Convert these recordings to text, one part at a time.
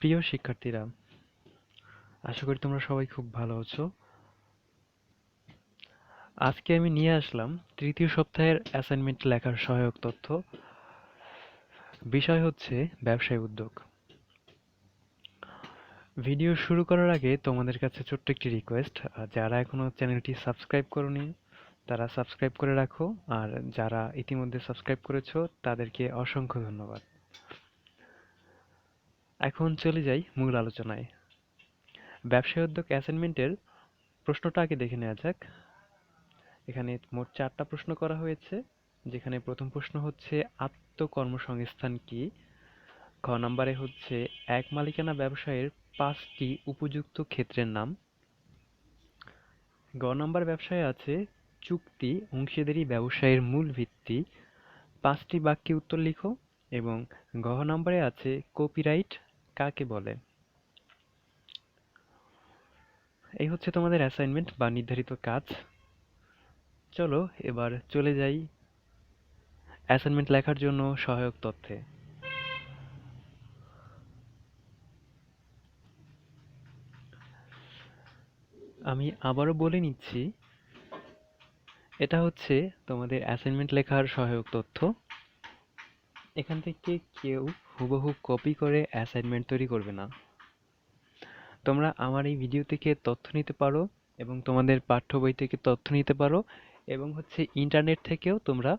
প্রিয় শিক্ষার্থীরা, আশা করি তোমরা সবাই খুব ভালো আছো। আজকে আমি নিয়ে আসলাম তৃতীয় সপ্তাহের অ্যাসাইনমেন্ট লেখার সহায়ক তথ্য। বিষয় হচ্ছে ব্যবসায় উদ্যোগ। ভিডিও শুরু করার আগে তোমাদের কাছে ছোট্ট একটি রিকোয়েস্ট যারা এখনও চ্যানেলটি সাবস্ক্রাইব করনি, তারা সাবস্ক্রাইব করে রাখো, আর যারা ইতিমধ্যে সাবস্ক্রাইব করেছ, তাদেরকে অসংখ্য ধন্যবাদ। এখন চলে যাই মূল আলোচনায়। ব্যবসায় উদ্যোগ অ্যাসাইনমেন্টের প্রশ্নটা আগে দেখে নেওয়া যাক। এখানে মোট চারটা প্রশ্ন করা হয়েছে, যেখানে প্রথম প্রশ্ন হচ্ছে, আত্মকর্মসংস্থান কি? খ নম্বরে হচ্ছে, এক মালিকানা ব্যবসায়ের পাঁচটি উপযুক্ত ক্ষেত্রের নাম। গ নম্বর ব্যবসায় আছে, চুক্তি অংশীদারি ব্যবসায়ের মূল ভিত্তি। পাঁচটি বাক্যে উত্তর লিখো এবং ঘ নম্বরে আছে, কপিরাইট কাকে বলে? এই হচ্ছে তোমাদের অ্যাসাইনমেন্ট বা নির্ধারিত কাজ। চলো এবার চলে যাই অ্যাসাইনমেন্ট লেখার জন্য সহায়ক তথ্যে। আমি আবারও বলে নিচ্ছি, এটা হচ্ছে তোমাদের অ্যাসাইনমেন্ট লেখার সহায়ক তথ্য। এখান থেকে কেউ হুবহু কপি করে অ্যাসাইনমেন্ট তৈরি করবে না। তোমরা আমার এই ভিডিও থেকে তথ্য নিতে পারো এবং তোমাদের পাঠ্য বই থেকে তথ্য নিতে পারো এবং হচ্ছে ইন্টারনেট থেকেও তোমরা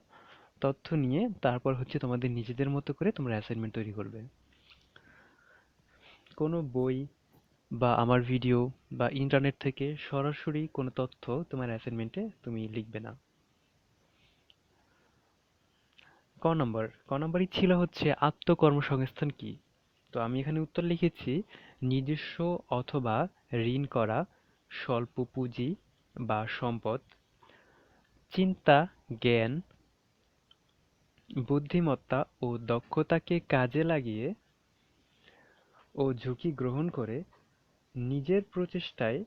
তথ্য নিয়ে তারপর হচ্ছে তোমাদের নিজেদের মতো করে তোমরা অ্যাসাইনমেন্ট তৈরি করবে। কোনো বই বা আমার ভিডিও বা ইন্টারনেট থেকে সরাসরি কোনো তথ্য তোমার অ্যাসাইনমেন্টে তুমি লিখবে না। ক নম্বর? ক নম্বরই ছিল হচ্ছে আত্মকর্মসংস্থান কি? তো আমি এখানে উত্তর লিখেছি, নিজস্ব অথবা ঋণ করা, স্বল্প পুঁজি বা সম্পদ, চিন্তা, জ্ঞান, বুদ্ধিমত্তা ও দক্ষতাকে কাজে লাগিয়ে ও ঝুঁকি গ্রহণ করে নিজের প্রচেষ্টায়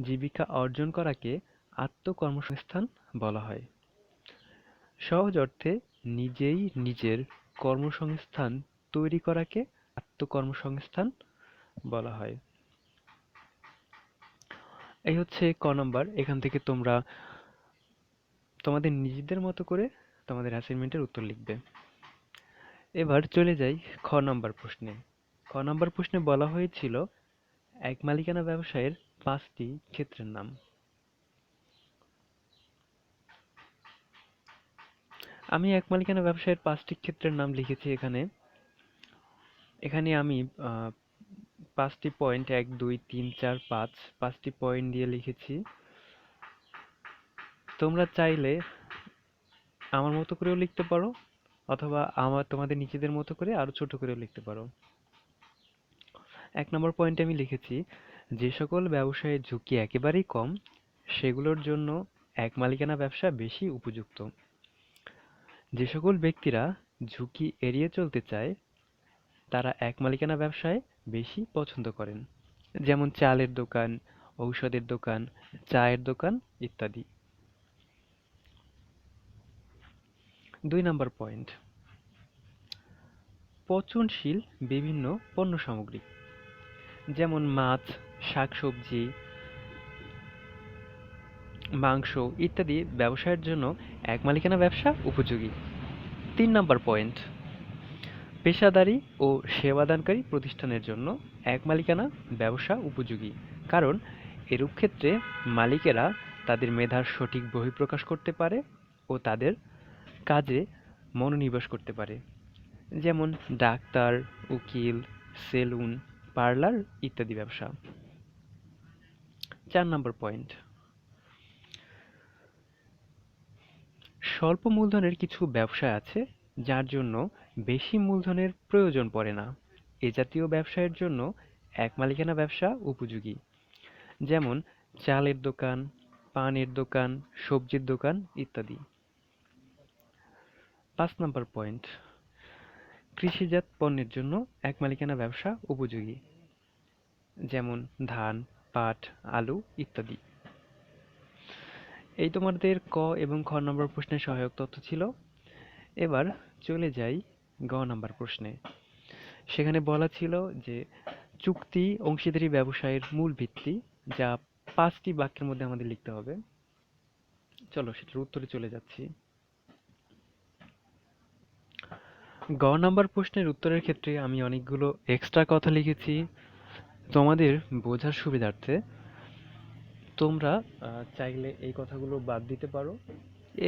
জীবিকা অর্জন করাকে আত্মকর্মসংস্থান বলা হয়। সহজ অর্থে নিজেই নিজের কর্মসংস্থান তৈরি করাকে আত্মকর্মসংস্থান বলা হয়। এই হচ্ছে ক নম্বর। এখান থেকে তোমরা তোমাদের নিজেদের মতো করে তোমাদের অ্যাসাইনমেন্টের উত্তর লিখবে। এবার চলে যাই খ নম্বর প্রশ্নে। খ নম্বর প্রশ্নে বলা হয়েছিল, এক মালিকানা ব্যবসায়ের পাঁচটি ক্ষেত্রের নাম। আমি এক মালিকানা ব্যবসায়ের পাঁচটি ক্ষেত্রের নাম লিখেছি এখানে। এখানে আমি পাঁচটি পয়েন্ট এক, দুই, তিন, চার, পাঁচ, পাঁচটি পয়েন্ট দিয়ে লিখেছি। তোমরা চাইলে আমার মতো করেও লিখতে পারো, অথবা আমার, তোমাদের নিজেদের মতো করে আরও ছোট করেও লিখতে পারো। এক নম্বর পয়েন্টে আমি লিখেছি, যে সকল ব্যবসায়ের ঝুঁকি একেবারেই কম, সেগুলোর জন্য এক মালিকানা ব্যবসা বেশি উপযুক্ত। যে সকল ব্যক্তিরা ঝুঁকি এড়িয়ে চলতে চায়, তারা এক মালিকানা ব্যবসায় বেশি পছন্দ করেন। যেমন চালের দোকান, ঔষধের দোকান, চায়ের দোকান ইত্যাদি। দুই নম্বর পয়েন্ট। পচনশীল বিভিন্ন পণ্য সামগ্রী, যেমন মাছ, শাকসবজি মাংস ইত্যাদি ব্যবসায়ের জন্য এক মালিকানা ব্যবসা উপযোগী। তিন নম্বর পয়েন্ট, পেশাদারি ও সেবাদানকারী প্রতিষ্ঠানের জন্য এক মালিকানা ব্যবসা উপযোগী। কারণ এরূপ ক্ষেত্রে মালিকেরা তাদের মেধার সঠিক বহিঃপ্রকাশ করতে পারে ও তাদের কাজে মনোনিবেশ করতে পারে। যেমন ডাক্তার, উকিল, সেলুন, পার্লার ইত্যাদি ব্যবসা। চার নম্বর পয়েন্ট স্বল্প মূলধনের কিছু ব্যবসা আছে, যার জন্য বেশি মূলধনের প্রয়োজন পড়ে না। এ জাতীয় ব্যবসায়ের জন্য এক মালিকানা ব্যবসা উপযোগী। যেমন চালের দোকান, পানের দোকান, সবজির দোকান ইত্যাদি। পাঁচ নম্বর পয়েন্ট। কৃষিজাত পণ্যের জন্য এক মালিকানা ব্যবসা উপযোগী। যেমন ধান, পাট, আলু ইত্যাদি। এই তোমাদের ক এবং খ নম্বর প্রশ্নের সহায়ক তথ্য ছিল। এবার চলে যাই গ নম্বর প্রশ্নে। সেখানে বলা ছিল যে, চুক্তি অংশীদারি ব্যবসায়ের মূল ভিত্তি, যা পাঁচটি বাক্যের মধ্যে আমাদের লিখতে হবে। চলো সেটার উত্তরে চলে যাচ্ছি। গ নাম্বার প্রশ্নের উত্তরের ক্ষেত্রে আমি অনেকগুলো এক্সট্রা কথা লিখেছি। তোমাদের বোঝার সুবিধার্থে তোমরা চাইলে এই কথাগুলো বাদ দিতে পারো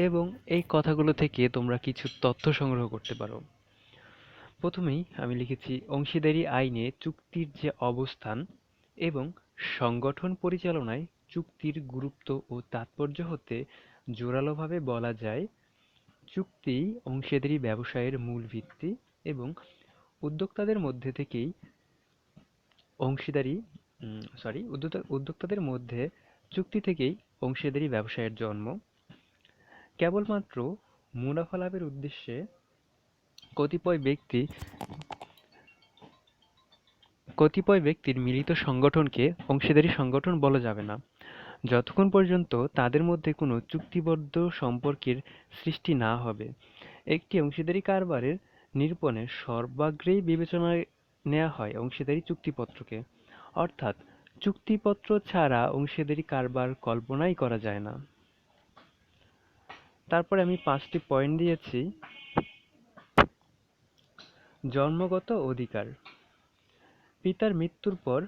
এবং এই কথাগুলো থেকে তোমরা কিছু তথ্য সংগ্রহ করতে পারো। প্রথমেই আমি লিখেছি, অংশীদারি আইনে চুক্তির যে অবস্থান এবং সংগঠন পরিচালনায় চুক্তির গুরুত্ব ও তাৎপর্য হতে জোরালোভাবে বলা যায়, চুক্তি অংশীদারি ব্যবসায়ের মূল ভিত্তি এবং উদ্যোক্তাদের মধ্যে থেকেই অংশীদারি সরি উদ্যোক্তাদের মধ্যে চুক্তি থেকেই অংশীদারি ব্যবসায়ের জন্ম। কেবলমাত্র মুনাফা লাভের উদ্দেশ্যে কতিপয় ব্যক্তি কতিপয় ব্যক্তির মিলিত সংগঠনকে অংশীদারি সংগঠন বলা যাবে না। যতক্ষণ পর্যন্ত তাদের মধ্যে কোনো চুক্তিবদ্ধ সম্পর্কের সৃষ্টি না হবে, একটি অংশীদারি কারবারের নিরূপণে সর্বাগ্রেই বিবেচনায় নেওয়া হয় অংশীদারি চুক্তিপত্রকে। অর্থাৎ চুক্তিপত্র ছাড়া অংশীদারি কারবার কল্পনাই করা যায় না। তারপরে আমি পাঁচটি পয়েন্ট দিয়েছি। জন্মগত অধিকার। পিতার মৃত্যুর পর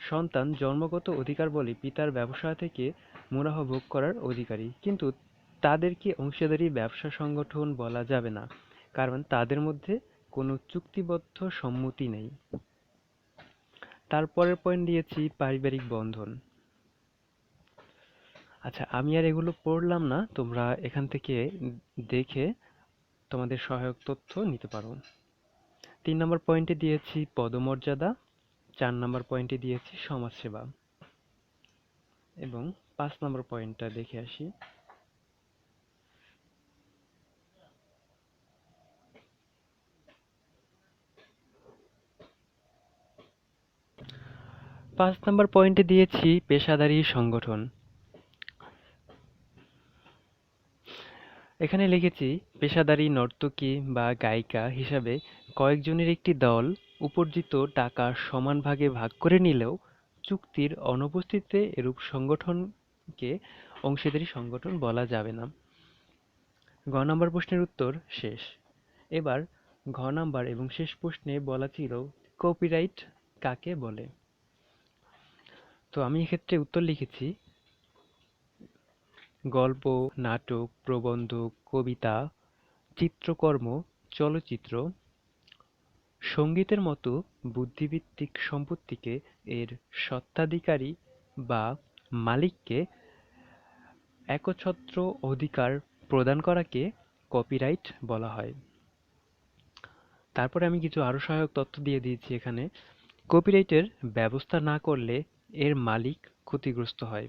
সন্তান জন্মগত অধিকার বলে পিতার ব্যবসা থেকে মুনাফা ভোগ করার অধিকারী। কিন্তু তাদেরকে অংশীদারি ব্যবসা সংগঠন বলা যাবে না। কারণ তাদের মধ্যে কোনো চুক্তিবদ্ধ সম্মতি নেই। তারপরের পয়েন্ট দিয়েছি পারিবারিক বন্ধন। আচ্ছা আমি আর এগুলো পড়লাম না, তোমরা এখান থেকে দেখে তোমাদের সহায়ক তথ্য নিতে পারো। তিন নম্বর পয়েন্টে দিয়েছি পদমর্যাদা, চার নম্বর পয়েন্টে দিয়েছি সমাজসেবা। এবং পাঁচ নম্বর পয়েন্টটা দেখে আসি। পাঁচ নম্বর পয়েন্টে দিয়েছি পেশাদারি সংগঠন। এখানে লিখেছি, পেশাদারি নর্তকী বা গায়িকা হিসাবে কয়েকজনের একটি দল উপার্জিত টাকা সমান ভাগে ভাগ করে নিলেও চুক্তির অনুপস্থিতিতে এরূপ সংগঠনকে অংশীদারি সংগঠন বলা যাবে না। গ নম্বর প্রশ্নের উত্তর শেষ। এবার ঘ নাম্বার এবং শেষ প্রশ্নে বলা ছিল, কপিরাইট কাকে বলে? তো আমি এক্ষেত্রে উত্তর লিখেছি, গল্প, নাটক প্রবন্ধ কবিতা, চিত্রকর্ম, চলচ্চিত্র, সঙ্গীতের মতো বুদ্ধিভিত্তিক সম্পত্তিকে এর স্বত্বাধিকারী বা মালিককে একচ্ছত্র অধিকার প্রদান করাকে কপিরাইট বলা হয়। তারপরে আমি কিছু আরও সহায়ক তথ্য দিয়ে দিয়েছি এখানে। কপিরাইটের ব্যবস্থা না করলে এর মালিক ক্ষতিগ্রস্ত হয়।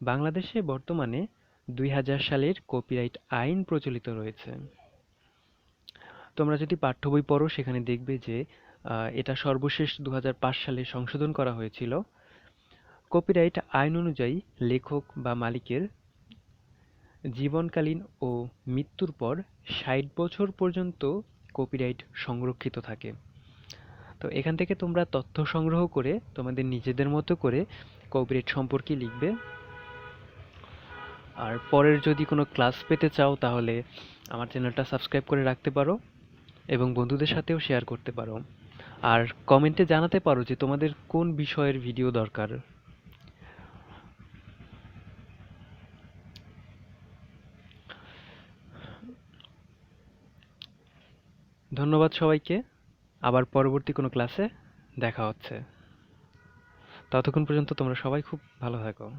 বাংলাদেশে বর্তমানে দুই হাজার সালের কপিরাইট আইন প্রচলিত রয়েছে। তোমরা যদি পাঠ্য বই পড়ো, সেখানে দেখবে যে এটা সর্বশেষ দু হাজার পাঁচ সালে সংশোধন করা হয়েছিল। কপিরাইট আইন অনুযায়ী লেখক বা মালিকের জীবনকালীন ও মৃত্যুর পর ষাট বছর পর্যন্ত কপিরাইট সংরক্ষিত থাকে। তো এখান থেকে তোমরা তথ্য সংগ্রহ করে তোমাদের নিজেদের মতো করে কপিরাইট সম্পর্কে লিখবে। আর পরের যদি কোনো ক্লাস পেতে চাও তাহলে আমার চ্যানেলটা সাবস্ক্রাইব করে রাখতে পারো এবং বন্ধুদের সাথেও শেয়ার করতে পারো। আর কমেন্টে জানাতে পারো যে তোমাদের কোন বিষয়ের ভিডিও দরকার। ধন্যবাদ সবাইকে। আবার পরবর্তী কোনো ক্লাসে দেখা হচ্ছে। ততক্ষণ পর্যন্ত তোমরা সবাই খুব ভালো থাকো।